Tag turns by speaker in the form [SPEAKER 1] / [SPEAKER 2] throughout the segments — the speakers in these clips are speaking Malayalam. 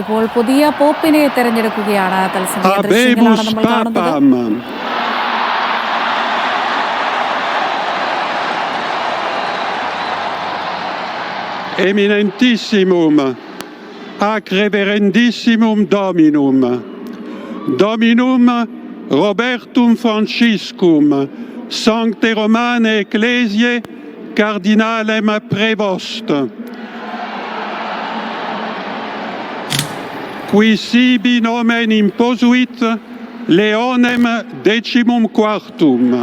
[SPEAKER 1] ഇപ്പോൾ പുതിയ പോപ്പിനെ തെരഞ്ഞെടുക്കുകയാണ് തത്സമയ ദൃശ്യങ്ങളാണ്
[SPEAKER 2] Habemus
[SPEAKER 1] നമ്മൾ കാണുന്നത്
[SPEAKER 2] Papam. Eminentissimum, ac reverendissimum Dominum, Dominum Robertum Franciscum, Sancte Romane Ecclesiae, Cardinalem Prevost, qui sibi nomen imposuit leonem decimum quartum.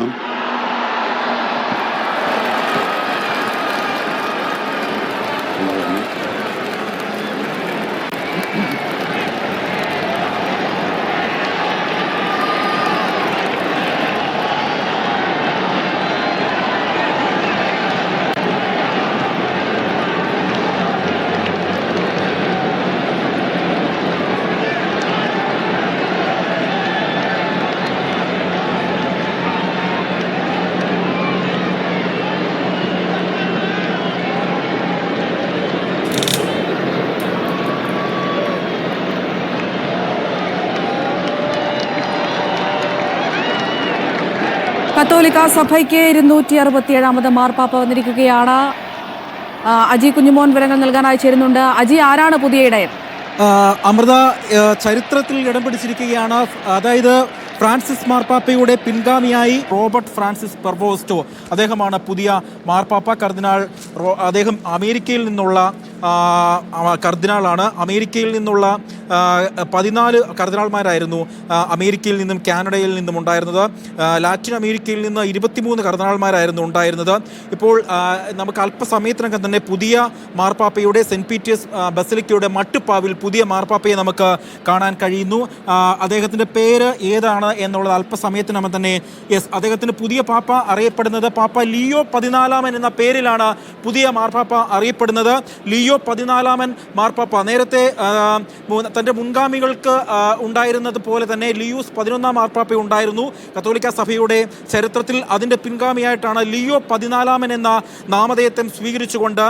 [SPEAKER 1] കത്തോലിക്ക സഭയ്ക്ക് ഇരുന്നൂറ്റി അറുപത്തിയേഴാമത് മാർപ്പാപ്പ വന്നിരിക്കുകയാണ്. അജി കുഞ്ഞുമോൻ വിവരങ്ങൾ നൽകാനായി ചേരുന്നുണ്ട്. അജി ആരാണ് പുതിയ ഇടയൻ?
[SPEAKER 3] അമൃത ചരിത്രത്തിൽ ഇടം പിടിച്ചിരിക്കുകയാണ്. അതായത് ഫ്രാൻസിസ് മാർപ്പാപ്പയുടെ പിൻഗാമിയായി റോബർട്ട് ഫ്രാൻസിസ് പെർവോസ്റ്റോ. അദ്ദേഹമാണ് പുതിയ മാർപ്പാപ്പ കർദിനാൾ അദ്ദേഹം അമേരിക്കയിൽ നിന്നുള്ള കർദിനാളാണ്. അമേരിക്കയിൽ നിന്നുള്ള പതിനാല് കർദിനാൾമാരായിരുന്നു അമേരിക്കയിൽ നിന്നും കാനഡയിൽ നിന്നും ഉണ്ടായിരുന്നത്. ലാറ്റിൻ അമേരിക്കയിൽ നിന്ന് ഇരുപത്തിമൂന്ന് കർദിനാൾമാരായിരുന്നു ഉണ്ടായിരുന്നത്. ഇപ്പോൾ നമുക്ക് അല്പസമയത്തിനകം തന്നെ പുതിയ മാർപ്പാപ്പയുടെ സെന്റ് പീറ്റേഴ്സ് ബസലിക്കയുടെ മട്ടുപ്പാവിൽ പുതിയ മാർപ്പാപ്പയെ നമുക്ക് കാണാൻ കഴിയുന്നു. അദ്ദേഹത്തിന്റെ പേര് ഏതാണ് എന്നുള്ളത് അല്പസമയത്തിനകം തന്നെ യെസ് അദ്ദേഹത്തിന് പുതിയ പാപ്പ അറിയപ്പെടുന്നത് പാപ്പ ലിയോ പതിനാലാമൻ എന്ന പേരിലാണ് പുതിയ മാർപ്പാപ്പ അറിയപ്പെടുന്നത്. ലിയോ പതിനാലാമൻ മാർപ്പാപ്പ. നേരത്തെ തന്റെ മുൻഗാമികൾക്ക് ഉണ്ടായിരുന്നത് പോലെ തന്നെ ലിയൂസ് പതിനൊന്നാം മാർപ്പാപ്പ ഉണ്ടായിരുന്നു. കത്തോലിക്ക സഭയുടെ ചരിത്രത്തിൽ അതിന്റെ പിൻഗാമിയായിട്ടാണ് ലിയോ പതിനാലാമൻ എന്ന നാമധേയത്വം സ്വീകരിച്ചുകൊണ്ട്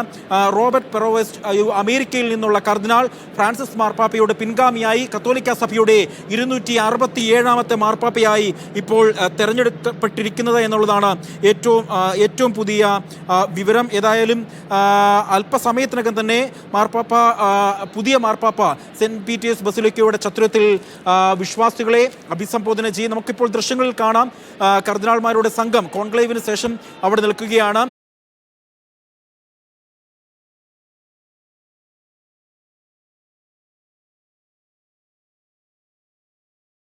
[SPEAKER 3] റോബർട്ട് പെറോവെസ്റ്റ് അമേരിക്കയിൽ നിന്നുള്ള കർദിനാൾ ഫ്രാൻസിസ് മാർപ്പാപ്പയുടെ പിൻഗാമിയായി കത്തോലിക്ക സഭയുടെ ഇരുന്നൂറ്റി അറുപത്തി ഏഴാമത്തെ മാർപ്പാപ്പയായി ഇപ്പോൾ തെരഞ്ഞെടുക്കപ്പെട്ടിരിക്കുന്നത് എന്നുള്ളതാണ് ഏറ്റവും ഏറ്റവും പുതിയ വിവരം. ഏതായാലും അല്പസമയത്തിനകം തന്നെ മാർപ്പാപ്പ പുതിയ മാർപ്പാപ്പ സെന്റ് പീറ്റേഴ്സ് ബസിലിക്കയുടെ ചത്രത്തിൽ വിശ്വാസികളെ അഭിസംബോധന ചെയ്യും. നമുക്കിപ്പോൾ ദൃശ്യങ്ങളിൽ കാണാം കർദിനാൾമാരുടെ സംഘം കോൺക്ലേവിന് ശേഷം അവിടെ നിൽക്കുകയാണ്.